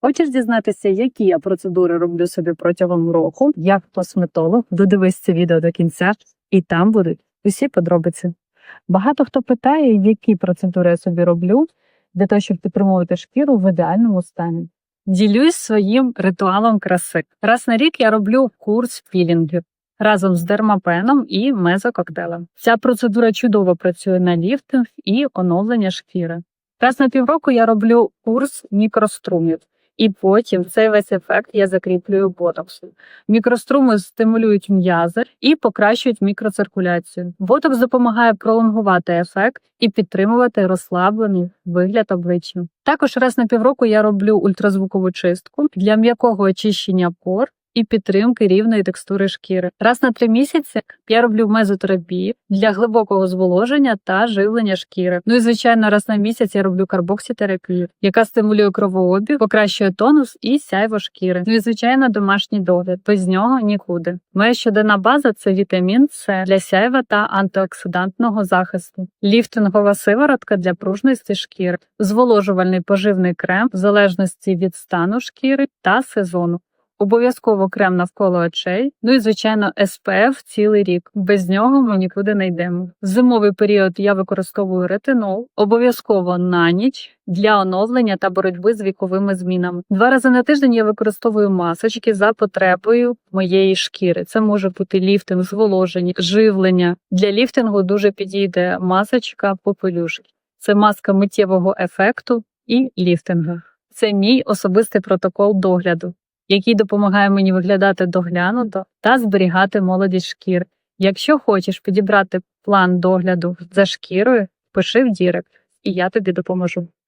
Хочеш дізнатися, які я процедури роблю собі протягом року, як косметолог, додивись це відео до кінця, і там будуть усі подробиці. Багато хто питає, які процедури я собі роблю для того, щоб підтримувати шкіру в ідеальному стані. Ділюсь своїм ритуалом краси. Раз на рік я роблю курс пілінгів разом з дермапеном і мезококтейлем. Ця процедура чудово працює на ліфтинг і оновлення шкіри. Раз на півроку я роблю курс мікрострумів. І потім цей весь ефект я закріплюю ботоксом. Мікроструми стимулюють м'язи і покращують мікроциркуляцію. Ботокс допомагає пролонгувати ефект і підтримувати розслаблений вигляд обличчя. Також раз на півроку я роблю ультразвукову чистку для м'якого очищення пор. І підтримки рівної текстури шкіри. Раз на три місяці я роблю мезотерапію для глибокого зволоження та живлення шкіри. Ну і звичайно, раз на місяць я роблю карбоксітерапію, яка стимулює кровообіг, покращує тонус і сяйво шкіри. Ну і звичайно, домашній догляд. Без нього нікуди. Моя щоденна база це вітамін С для сяйва та антиоксидантного захисту, ліфтингова сиворотка для пружності шкіри, зволожувальний поживний крем в залежності від стану шкіри та сезону. Обов'язково крем навколо очей, ну і звичайно SPF цілий рік. Без нього ми нікуди не йдемо. В зимовий період я використовую ретинол, обов'язково на ніч для оновлення та боротьби з віковими змінами. Два рази на тиждень я використовую масочки за потребою моєї шкіри. Це може бути ліфтинг, зволоження, живлення. Для ліфтингу дуже підійде масочка попелюшки. Це маска миттєвого ефекту і ліфтинга. Це мій особистий протокол догляду який допомагає мені виглядати доглянуто та зберігати молодість шкір. Якщо хочеш підібрати план догляду за шкірою, пиши в Дірект, і я тобі допоможу.